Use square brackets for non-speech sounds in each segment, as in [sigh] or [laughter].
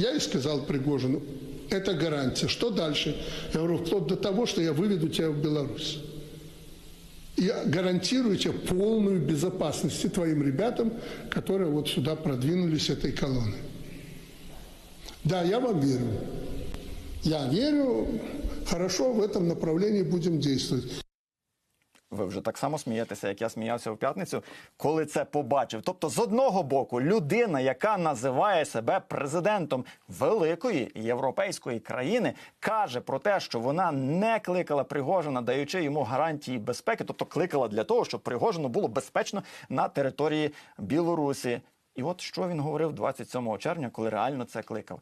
Я и сказал Пригожину, это гарантия. Что дальше? Я говорю, вплоть до того, что я выведу тебя в Беларусь. И гарантирую тебе полную безопасность твоим ребятам, которые вот сюда продвинулись этой колонной. Да, я вам верю. Я верю, хорошо, в этом направлении будем действовать. Ви вже так само смієтеся, як я сміявся в п'ятницю, коли це побачив. Тобто, з одного боку, людина, яка називає себе президентом великої європейської країни, каже про те, що вона не кликала Пригожина, даючи йому гарантії безпеки, тобто кликала для того, щоб Пригожину було безпечно на території Білорусі. І от що він говорив 27 червня, коли реально це кликав.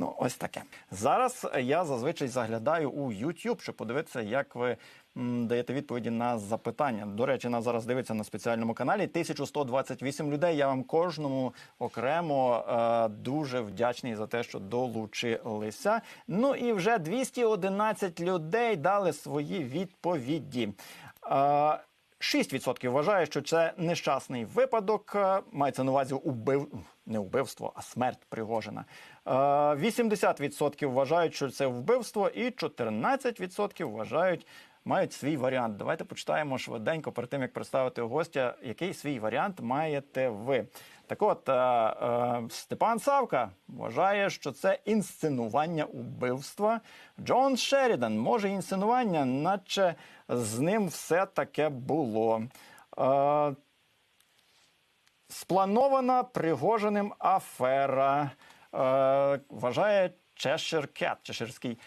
Ну, ось таке. Зараз я зазвичай заглядаю у YouTube, щоб подивитися, як ви даєте відповіді на запитання. До речі, нас зараз дивиться на спеціальному каналі 1128 людей. Я вам кожному окремо е, дуже вдячний за те, що долучилися. Ну і вже 211 людей дали свої відповіді. Е, 6% вважає, що це нещасний випадок. Е, Мається на увазі убив... не вбивство, а смерть Пригожина. Е, 80% вважають, що це вбивство, і 14% вважають, мають свій варіант. Давайте почитаємо швиденько перед тим, як представити гостя, який свій варіант маєте ви. Так от, е, е, Степан Савка вважає, що це інсценування убивства. Джон Шерідан може інсценування, наче з ним все таке було. Е, Спланована Пригожиним афера. Вважає Чешир Кет, чеширський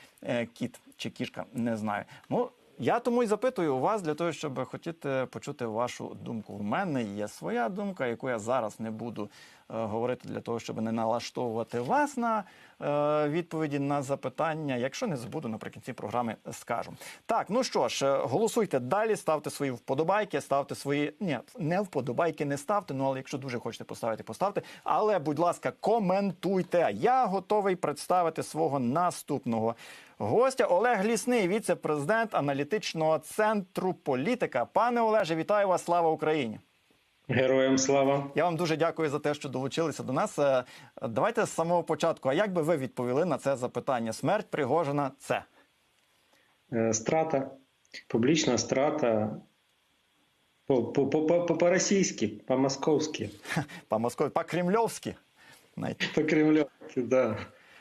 кіт чи кішка, не знаю. Ну, я тому і запитую у вас для того, щоб хотіти почути вашу думку. У мене є своя думка, яку я зараз не буду говорити для того, щоб не налаштовувати вас на е, відповіді на запитання. Якщо не забуду, наприкінці програми скажу. Так, ну що ж, е, голосуйте далі, ставте свої вподобайки, ставте свої. Ні, не вподобайки не ставте. Ну але якщо дуже хочете поставити, поставте. Але, будь ласка, коментуйте. Я готовий представити свого наступного гостя. Олег Лісний, віце-президент аналітичного центру політика. Пане Олеже, вітаю вас! Слава Україні! Героям слава. Я вам дуже дякую за те, що долучилися до нас. Е, Давайте з самого початку. А як би ви відповіли на це запитання? Смерть Пригожина це Е, Страта, публічна страта по- по- по- по- по-російськи, по-московськи, [laughs] по Москві, по кремльовськи навіть. по-кремльовськи, да.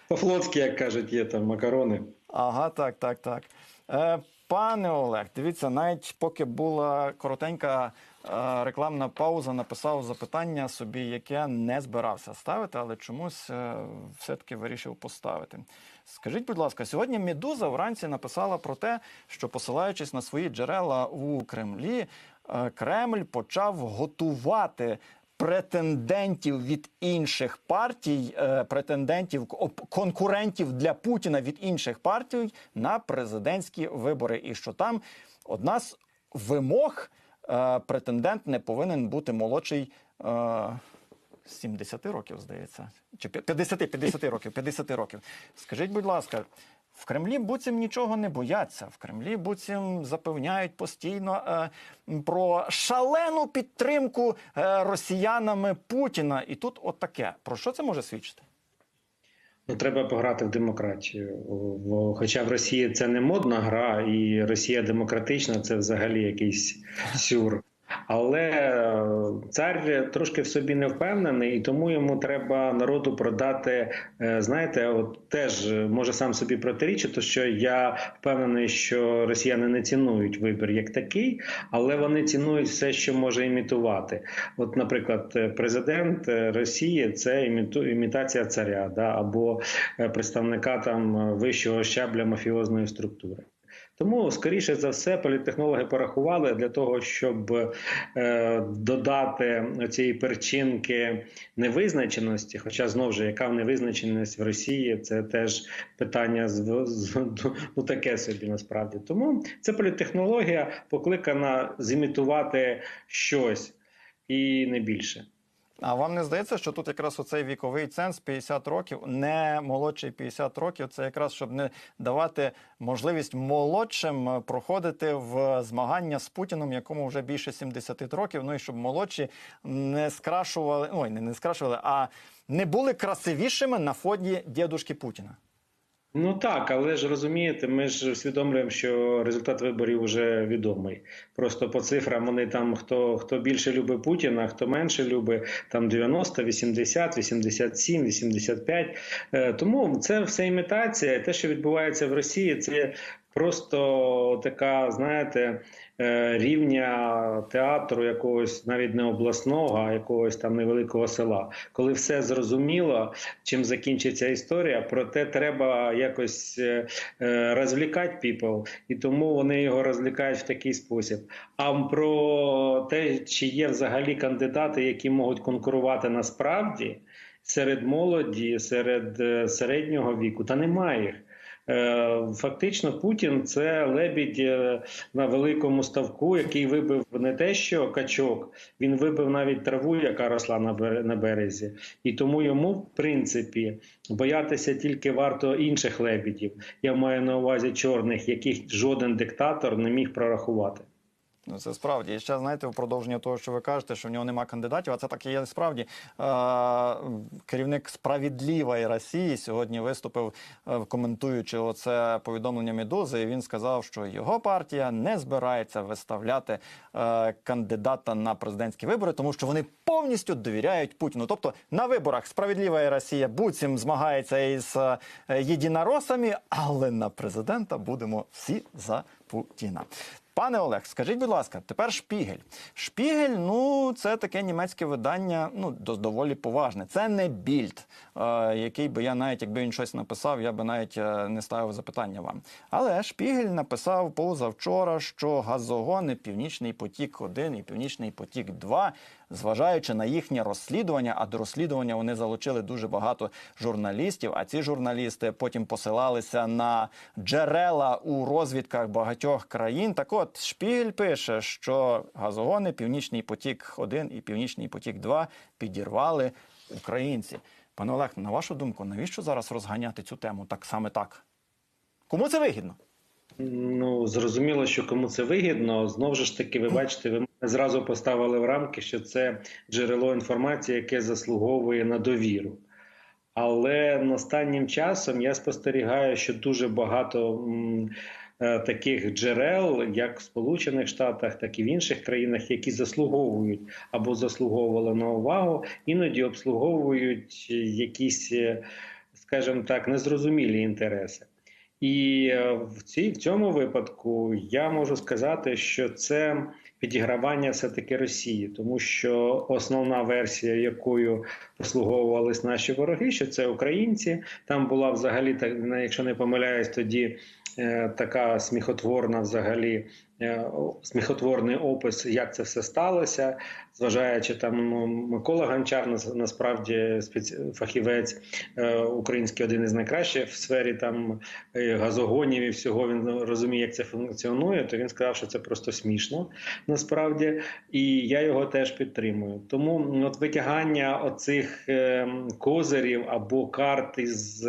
По-флотськи, як кажуть, є там макарони. Ага, так, так, так. Е, пане Олег, дивіться, навіть поки була коротенька рекламна пауза, написав запитання собі, яке не збирався ставити, але чомусь е, все-таки вирішив поставити. Скажіть, будь ласка, сьогодні Медуза вранці написала про те, що посилаючись на свої джерела у Кремлі, е, Кремль почав готувати претендентів від інших партій, е, претендентів конкурентів для Путіна від інших партій на президентські вибори. І що там одна з вимог претендент не повинен бути молодший. е, 70 років, здається, чи 50, 50 років, 50 років. Скажіть, будь ласка, в Кремлі буцім нічого не бояться. В Кремлі буцім запевняють постійно е, про шалену підтримку е, росіянами Путіна. І тут от таке. Про що це може свідчити? Ну, треба пограти в демократію. Хоча в Росії це не модна гра, і Росія демократична це взагалі якийсь сюр. Але е, цар трошки в собі не впевнений, і тому йому треба народу продати. е, Знаєте, от теж е, може сам собі протирічити, що я впевнений, що росіяни не цінують вибір як такий, але вони цінують все, що може імітувати. От, наприклад, президент Росії це іміту, імітація царя, да, або представника там вищого щабля мафіозної структури. Тому, скоріше за все, політтехнологи порахували для того, щоб е, додати цієї перчинки невизначеності. Хоча знову ж яка невизначеність в Росії, це теж питання з, з ну таке собі насправді. Тому це політтехнологія покликана зімітувати щось і не більше. А вам не здається, що тут якраз оцей віковий ценз 50 років, не молодший 50 років, це якраз щоб не давати можливість молодшим е, проходити в змагання з Путіном, якому вже більше 70 років. Ну і щоб молодші не скрашували, ой, не, не скрашували, а не були красивішими на фоні дідушки Путіна. Ну так, але ж розумієте, ми ж усвідомлюємо, що результат виборів вже відомий. Просто по цифрам вони там хто хто більше любить Путіна, хто менше любить, там 90, 80, 87, 85. Е, Тому це все імітація. Те, що відбувається в Росії, це просто така, знаєте, е, рівня театру якогось навіть не обласного, а якогось там невеликого села. Коли все зрозуміло, чим закінчиться історія, проте треба якось е, е, розвлікати people, і тому вони його розвлікають в такий спосіб. А про те, чи є взагалі кандидати, які можуть конкурувати насправді серед молоді, серед середнього віку, та немає їх. Е, Фактично, Путін це лебідь е, на великому ставку, який вибив не те, що качок, він вибив навіть траву, яка росла на бере- на березі, і тому йому, в принципі, боятися тільки варто інших лебідів. Я маю на увазі чорних, яких жоден диктатор не міг прорахувати. Ну, це справді. І ще знаєте, в продовження того, що ви кажете, що в нього нема кандидатів, а це так і є справді. Керівник справедливої Росії сьогодні виступив, е, коментуючи оце повідомлення Медузи, і він сказав, що його партія не збирається виставляти е, кандидата на президентські вибори, тому що вони повністю довіряють Путіну. Тобто на виборах справедлива Росія буцім змагається із е, єдиноросами, але на президента будемо всі за Путіна. Пане Олег, скажіть, будь ласка, тепер Шпігель. Шпігель, ну це таке німецьке видання, ну доволі поважне. Це не більд, е, який би я навіть, якби він щось написав, я би навіть е, не ставив запитання вам. Але Шпігель написав позавчора, що газогони Північний потік 1 і Північний потік 2 зважаючи на їхнє розслідування, а до розслідування вони залучили дуже багато журналістів. А ці журналісти потім посилалися на джерела у розвідках багатьох країн. Так от Шпігель пише, що газогони Північний потік 1 і Північний потік 2 підірвали українці. Пане Олег, на вашу думку, навіщо зараз розганяти цю тему так саме так? Кому це вигідно? Ну зрозуміло, що кому це вигідно. Знову ж таки, ви бачите, ви мене зразу поставили в рамки, що це джерело інформації, яке заслуговує на довіру. Але останнім часом я спостерігаю, що дуже багато таких джерел, як в Сполучених Штатах, так і в інших країнах, які заслуговують або заслуговували на увагу, іноді обслуговують якісь, е, скажімо так, незрозумілі інтереси. І е, в цій в цьому випадку я можу сказати, що це підігравання все таки Росії, тому що основна версія, якою послуговувались наші вороги, що це українці. Там була взагалі так, якщо не помиляюсь, тоді е, така сміхотворна, взагалі е, сміхотворний опис, як це все сталося, зважаючи там ну, Микола Гончар, нас- насправді фахівець е, український, один із найкращих в сфері там е, газогонів і всього він розуміє, як це функціонує. То він сказав, що це просто смішно насправді, і я його теж підтримую. Тому от витягання оцих е, козирів або карт із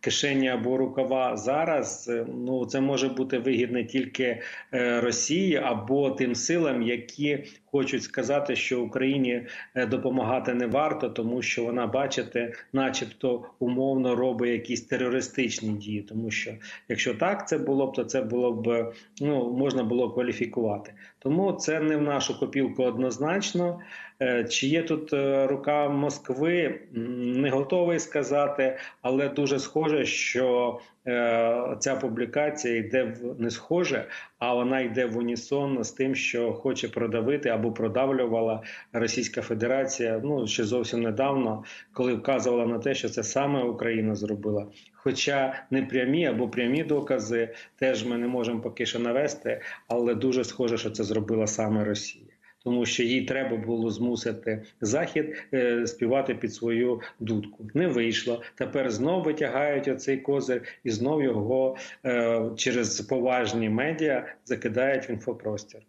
кишені або рукава зараз, ну це може бути вигідне тільки Росії або тим силам, які хочуть сказати, що Україні е, допомагати не варто, тому що вона, бачите, начебто умовно робить якісь терористичні дії. Тому що якщо так це було б, то це було б ну можна було кваліфікувати. Тому це не в нашу копілку однозначно. Е, Чи є тут е, рука Москви? Не готовий сказати, але дуже схоже, що е, ця публікація йде в не схоже, а вона йде в унісон з тим, що хоче продавити або продавлювала Російська Федерація. Ну ще зовсім недавно, коли вказувала на те, що це саме Україна зробила. Хоча не прямі або прямі докази теж ми не можемо поки що навести, але дуже схоже, що це зробила саме Росія. Тому що їй треба було змусити захід е, співати під свою дудку. Не вийшло. Тепер знов витягають оцей козир і знов його е, через поважні медіа закидають в інфопростір.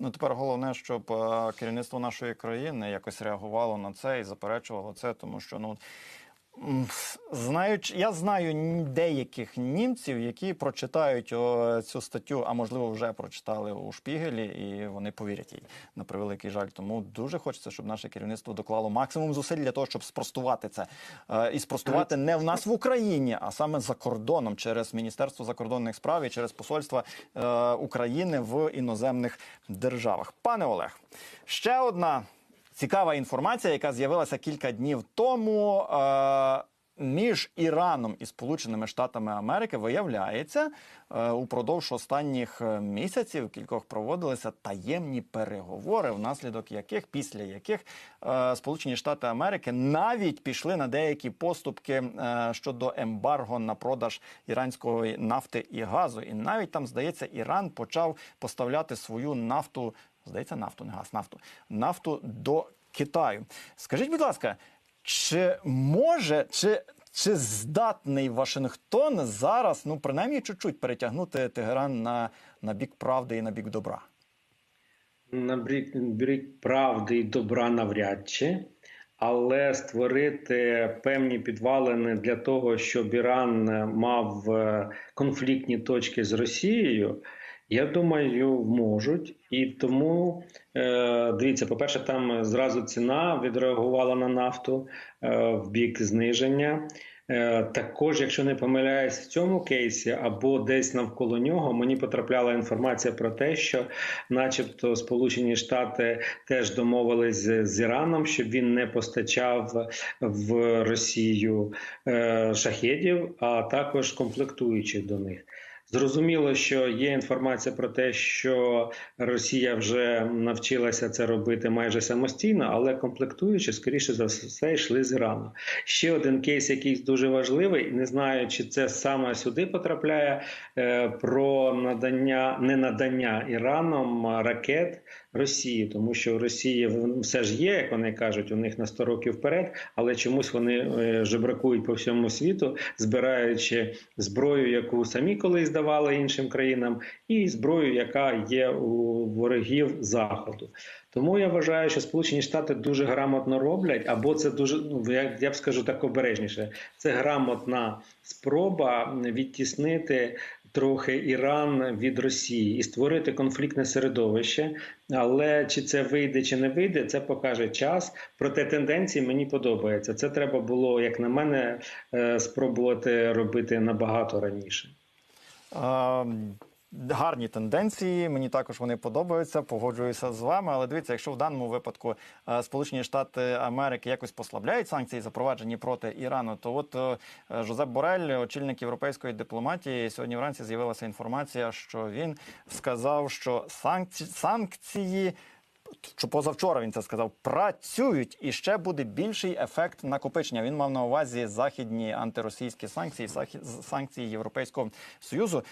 Ну тепер головне, щоб е, керівництво нашої країни якось реагувало на це і заперечувало це, тому що ну. Знаючи, я знаю деяких німців, які прочитають о, цю статтю, а можливо вже прочитали у Шпігелі, і вони повірять їй на превеликий жаль. Тому дуже хочеться, щоб наше керівництво доклало максимум зусиль для того, щоб спростувати це Е, і спростувати не в нас в Україні, а саме за кордоном через Міністерство закордонних справ і через посольства е, України в іноземних державах. Пане Олег, ще одна цікава інформація, яка з'явилася кілька днів тому. Е, між Іраном і Сполученими Штатами Америки виявляється, е, упродовж останніх е, місяців кількох проводилися таємні переговори, внаслідок яких, після яких е, Сполучені Штати Америки навіть пішли на деякі поступки щодо ембарго на продаж іранської нафти і газу. І навіть там, здається, Іран почав поставляти свою нафту, здається, нафту, не газ, нафту, нафту до Китаю. Скажіть, будь ласка, чи може, чи, чи здатний Вашингтон зараз, ну принаймні чуть-чуть перетягнути Тегеран на, на бік правди і на бік добра? На брік, брік правди і добра навряд чи, але створити певні підвалини для того, щоб Іран мав е, конфліктні точки з Росією, я думаю, можуть. І тому е, дивіться, по-перше, там зразу ціна відреагувала на нафту е, в бік зниження. Е, Також, якщо не помиляюсь, в цьому кейсі або десь навколо нього мені потрапляла інформація про те, що, начебто, Сполучені Штати теж домовились з Іраном, щоб він не постачав в Росію е, шахедів, а також комплектуючих до них. Зрозуміло, що є інформація про те, що Росія вже навчилася це робити майже самостійно, але комплектуючи, скоріше за все, йшли з Ірану. Ще один кейс, який дуже важливий, не знаю, чи це саме сюди потрапляє е, про надання не надання Іраном ракет Росії, тому що в Росії все ж є, як вони кажуть, у них на 100 років вперед, але чомусь вони е, жебракують по всьому світу, збираючи зброю, яку самі колись давали іншим країнам, і зброю, яка є у ворогів заходу. Тому я вважаю, що Сполучені Штати дуже грамотно роблять, або це дуже ну я, я б скажу так обережніше. Це грамотна спроба відтіснити трохи Іран від Росії і створити конфліктне середовище. Але чи це вийде, чи не вийде, це покаже час. Проте тенденції мені подобаються. Це треба було, як на мене, е, спробувати робити набагато раніше. Гарні тенденції, мені також вони подобаються. Погоджуюся з вами. Але дивіться, якщо в даному випадку е, Сполучені Штати Америки якось послабляють санкції, запроваджені проти Ірану, то от е, Жозеп Борель, очільник європейської дипломатії, сьогодні вранці з'явилася інформація, що він сказав, що санкції санкції. Що позавчора він це сказав, працюють і ще буде більший ефект накопичення. Він мав на увазі західні антиросійські санкції, санкції Європейського союзу.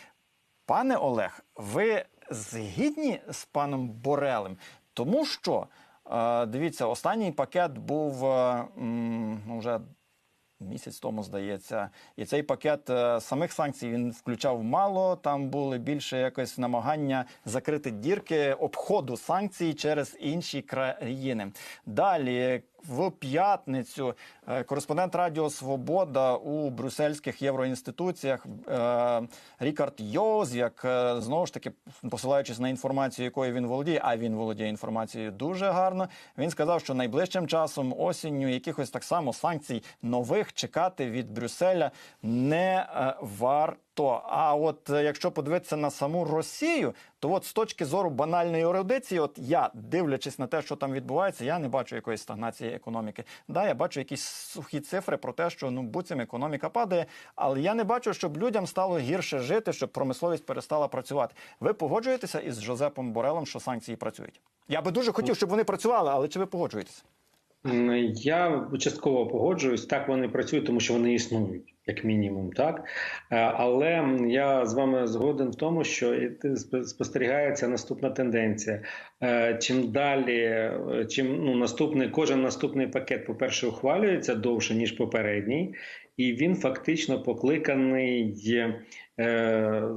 Пане Олег, ви згідні з паном Борелем? Тому що е, дивіться, останній пакет був е, ну, вже місяць тому, здається, і цей пакет е, самих санкцій він включав мало. Там були більше якось намагання закрити дірки обходу санкцій через інші країни. Далі. В п'ятницю кореспондент Радіо Свобода у брюссельських євроінституціях е, Рікард Йозяк, е, знову ж таки посилаючись на інформацію, якою він володіє, а він володіє інформацією дуже гарно. Він сказав, що найближчим часом осінню якихось так само санкцій нових чекати від Брюсселя не е, варто. А от е, якщо подивитися на саму Росію, то от з точки зору банальної ерудиції, от я дивлячись на те, що там відбувається, я не бачу якоїсь стагнації економіки. Да, я бачу якісь сухі цифри про те, що ну буцім економіка падає, але я не бачу, щоб людям стало гірше жити, щоб промисловість перестала працювати. Ви погоджуєтеся із Жозепом Борелом, що санкції працюють? Я би дуже хотів, щоб вони працювали, але чи ви погоджуєтеся? Я частково погоджуюсь. Так вони працюють, тому що вони існують, як мінімум, так Е, але я з вами згоден в тому, що спостерігається наступна тенденція. Е, Чим далі, е, чим ну наступний кожен наступний пакет, по-перше, ухвалюється довше ніж попередній, і він фактично покликаний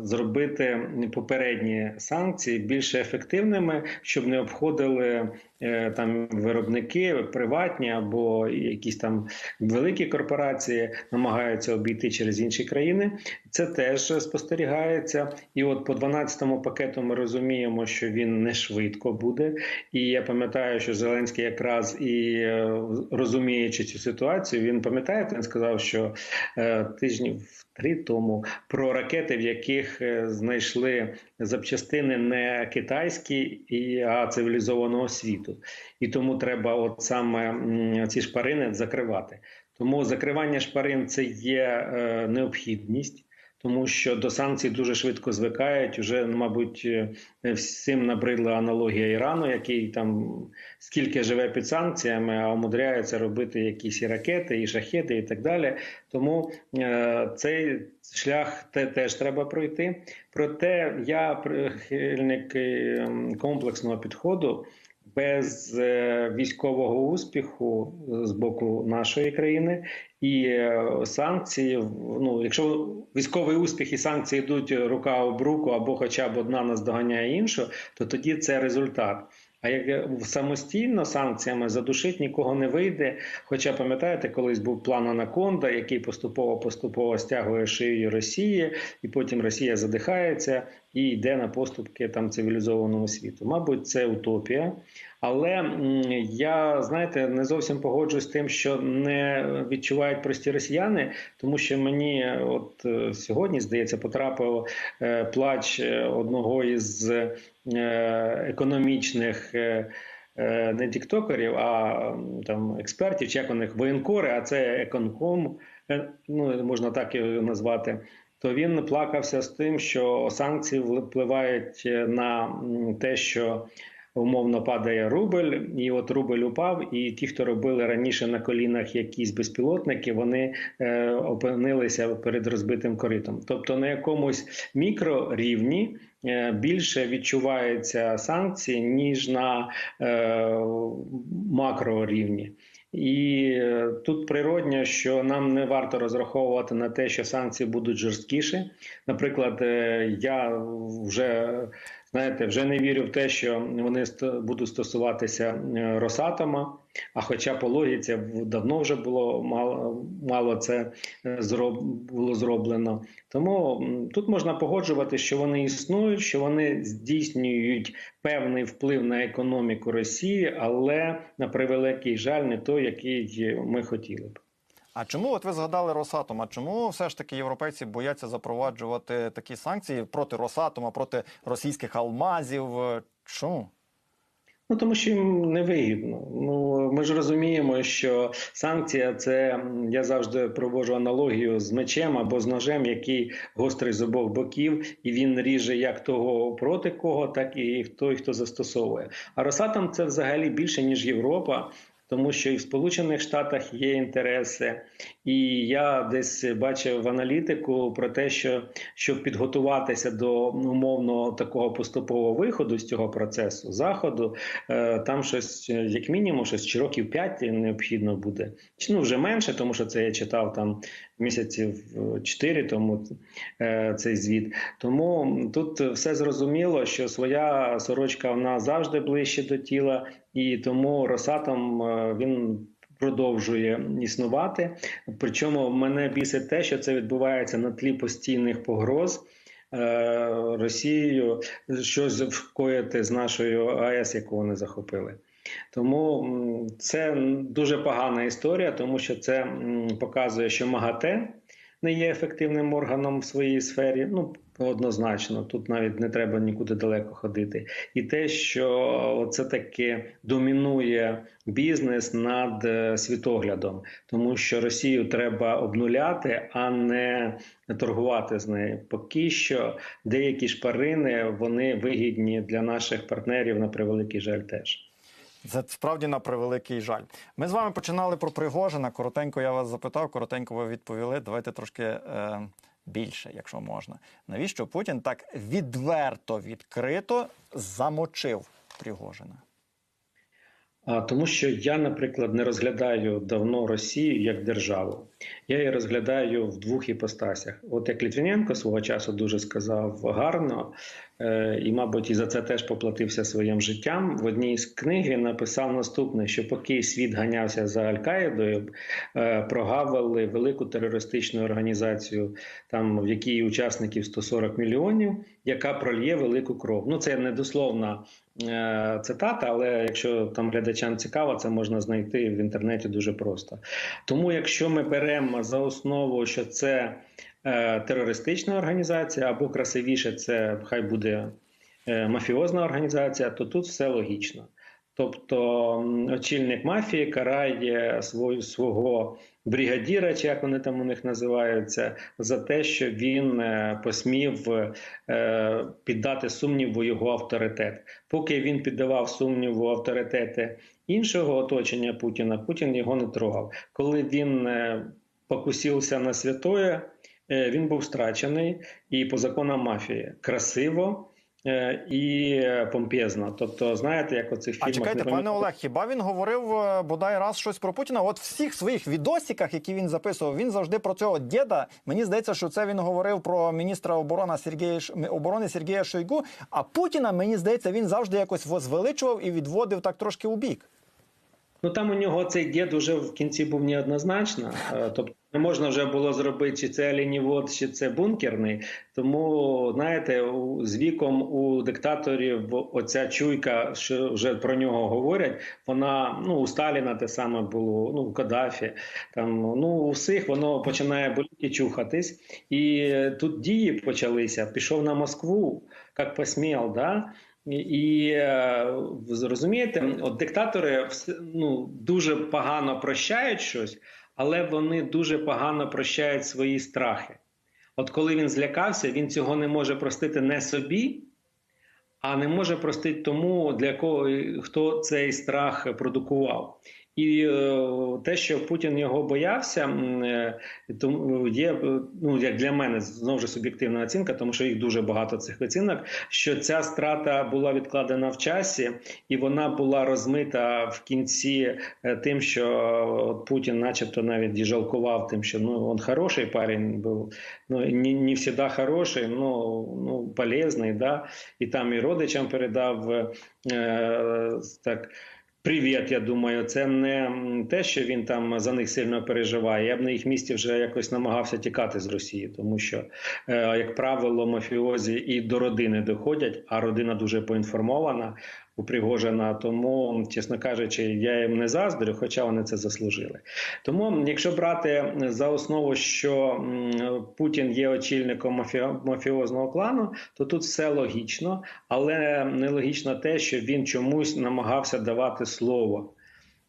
зробити попередні санкції більш ефективними, щоб не обходили е, там виробники приватні або якісь там великі корпорації намагаються обійти через інші країни. Це теж спостерігається. І от по 12-му пакету ми розуміємо, що він не швидко буде. І я пам'ятаю, що Зеленський якраз і е, розуміючи цю ситуацію, він пам'ятаєте, він сказав, що е, тижнів три тому про ракети, в яких е, знайшли запчастини не китайські, і цивілізованого світу, і тому треба, от саме ці шпарини закривати. Тому закривання шпарин це є е, необхідність. Тому що до санкцій дуже швидко звикають. Уже, мабуть, е, всім набридла аналогія Ірану, який там скільки живе під санкціями, а умудряється робити якісь і ракети, і шахеди, і так далі. Тому е, цей шлях те, теж треба пройти. Проте я прихильник е, комплексного підходу. Без військового успіху з боку нашої країни і е, санкції, ну якщо військовий успіх і санкції йдуть рука об руку, або хоча б одна наздоганяє іншу, то тоді це результат. А як самостійно санкціями задушить нікого не вийде. Хоча пам'ятаєте, колись був план Анаконда, який поступово поступово стягує шию Росії, і потім Росія задихається і йде на поступки там цивілізованого світу. Мабуть, це утопія. Але я знаєте не зовсім погоджуюсь з тим, що не відчувають прості росіяни, тому що мені, от е, сьогодні, здається, потрапив е, плач е, одного із економічних. Не тіктокерів, а там експертів, чи як у них воєнкори, а це еконком, ну можна так його назвати. То він плакався з тим, що санкції впливають на те, що умовно падає рубль, і от рубль упав. І ті, хто робили раніше на колінах якісь безпілотники, вони е, опинилися перед розбитим коритом. Тобто на якомусь мікрорівні е, більше відчуваються санкції ніж на е, макрорівні. І е, тут природньо, що нам не варто розраховувати на те, що санкції будуть жорсткіші. Наприклад, е, я вже знаєте, вже не вірю в те, що вони будуть стосуватися е, Росатома. А хоча по логіці давно вже було мало, мало це е, зроб, було зроблено. Тому тут можна погоджувати, що вони існують, що вони здійснюють певний вплив на економіку Росії, але на превеликий жаль, не той, який ми хотіли б. А чому от ви згадали Росатом? А чому все ж таки європейці бояться запроваджувати такі санкції проти Росатома, проти російських алмазів? Чому? Ну тому що їм невигідно. Ну ми ж розуміємо, що санкція це я завжди проводжу аналогію з мечем або з ножем, який гострий з обох боків, і він ріже як того проти кого, так і той, хто застосовує. А Росатом це взагалі більше ніж Європа. Тому що і в Сполучених Штатах є інтереси, і я десь бачив аналітику про те, що щоб підготуватися до умовно такого поступового виходу з цього процесу заходу, е, там щось, як мінімум, щось чи років 5 необхідно буде, чи ну вже менше, тому що це я читав там місяців 4 тому е, цей звіт. Тому тут все зрозуміло, що своя сорочка вона завжди ближче до тіла, і тому Росатом е, він. Продовжує існувати. Причому мене бісить те, що це відбувається на тлі постійних погроз е, Росією щось вкоїти з нашою АЕС, яку вони захопили. Тому це дуже погана історія, тому що це показує, що МАГАТЕ не є ефективним органом в своїй сфері. Ну однозначно, тут навіть не треба нікуди далеко ходити. І те, що це таки домінує бізнес над е, світоглядом, тому що Росію треба обнуляти, а не торгувати з нею. Поки що деякі шпарини вони вигідні для наших партнерів на превеликий жаль теж. Це справді на превеликий жаль. Ми з вами починали про Пригожина. Коротенько я вас запитав, коротенько ви відповіли. Давайте трошки е, більше, якщо можна. Навіщо Путін так відверто, відкрито замочив Пригожина? А тому, що я, наприклад, не розглядаю давно Росію як державу. Я її розглядаю в двох іпостасях. От як Літвіненко свого часу дуже сказав гарно, і, мабуть, і за це теж поплатився своїм життям. В одній з книг він написав наступне: що поки світ ганявся за Аль-Каїдою, е, прогавили велику терористичну організацію, там в якій учасників 140 мільйонів, яка прольє велику кров. Ну це не дословна е, цитата, але якщо там глядачам цікаво, це можна знайти в інтернеті дуже просто. Тому, якщо ми беремо за основу, що це е, терористична організація, або красивіше, це хай буде е, мафіозна організація, то тут все логічно. Тобто очільник мафії карає свою, свого бригадіра, чи як вони там у них називаються, за те, що він е, посмів е, піддати сумніву його авторитет. Поки він піддавав сумніву авторитети іншого оточення Путіна, Путін його не трогав. Коли він е, покусився на святое, е, він був страчений і по законам мафії красиво. е, І е, помпезно, тобто, знаєте, як у цих А чекайте, пане Олег, хіба він говорив е, бодай раз щось про Путіна? От в всіх своїх відосиках, які він записував, він завжди про цього діда. Мені здається, що це він говорив про міністра оборони Сергія оборони Сергія Шойгу. А Путіна, мені здається, він завжди якось возвеличував і відводив так трошки у бік. Ну там у нього цей дід уже в кінці був неоднозначно. Е, Тобто не можна вже було зробити, чи це оленівод, чи це бункерний. Тому знаєте, з віком у диктаторів оця чуйка, що вже про нього говорять, вона ну у Сталіна те саме було, ну у Каддафі, там ну у всіх воно починає боліти чухатись. І тут дії почалися. Пішов на Москву, як посмів, да. І- е, зрозумієте, от диктатори ну, дуже погано прощають щось, але вони дуже погано прощають свої страхи. От коли він злякався, він цього не може простити не собі, а не може простити тому, для кого хто цей страх продукував. І е, те, що Путін його боявся, е, тому є е, ну як для мене знову ж суб'єктивна оцінка, тому що їх дуже багато цих оцінок. Що ця страта була відкладена в часі, і вона була розмита в кінці тим, що Путін, начебто, навіть і жалкував тим, що ну він хороший парень був, ну не, не завжди хороший, ну, ну полезний, да, і там і родичам передав е, так. Привіт, я думаю, це не те, що він там за них сильно переживає. Я б на їх місці вже якось намагався тікати з Росії, тому що, е, як правило, мафіозі і до родини доходять, а родина дуже поінформована у. Тому, чесно кажучи, я їм не заздрю, хоча вони це заслужили. Тому, якщо брати за основу, що Путін є очільником мафі- мафіозного клану, то тут все логічно, але нелогічно те, що він чомусь намагався давати слово.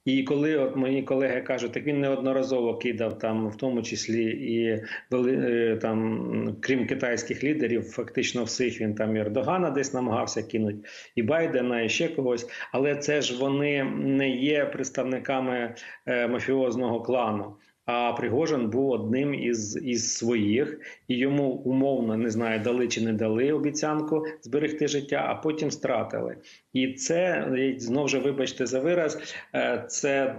І коли от мої колеги кажуть, так він неодноразово кидав там, в тому числі і е, там, крім китайських лідерів, фактично всіх він там і Ердогана десь намагався кинути, і Байдена, і ще когось. Але це ж вони не є представниками е, мафіозного клану. А Пригожин був одним із, із своїх, і йому умовно не знаю, дали чи не дали обіцянку зберегти життя, а потім стратили. І це знову ж вибачте за вираз. е, Це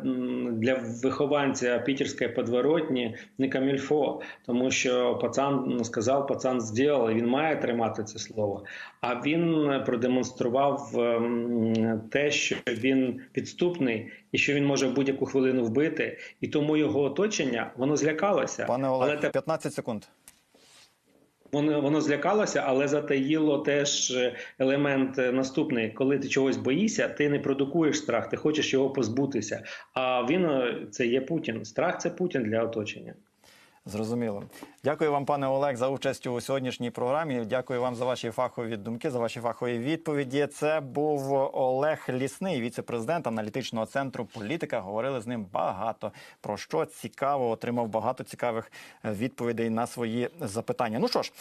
для вихованця пітерської подворотні не камільфо, тому що пацан ну, сказав, пацан зробив, він має тримати це слово. А він продемонстрував ем, те, що він підступний і що він може в будь-яку хвилину вбити, і тому його оточення воно злякалося. Пане Але Олег, те- 15 секунд. Воно воно злякалося, але затаїло теж е, елемент е, наступний. Коли ти чогось боїшся, ти не продукуєш страх, ти хочеш його позбутися. А він е, це є Путін. Страх це Путін для оточення. Зрозуміло. Дякую вам, пане Олег, за участь у сьогоднішній програмі. Дякую вам за ваші фахові думки, за ваші фахові відповіді. Це був Олег Лісний, віце-президент аналітичного центру політика. Говорили з ним багато про що цікаво. Отримав багато цікавих е, відповідей на свої запитання. Ну що ж.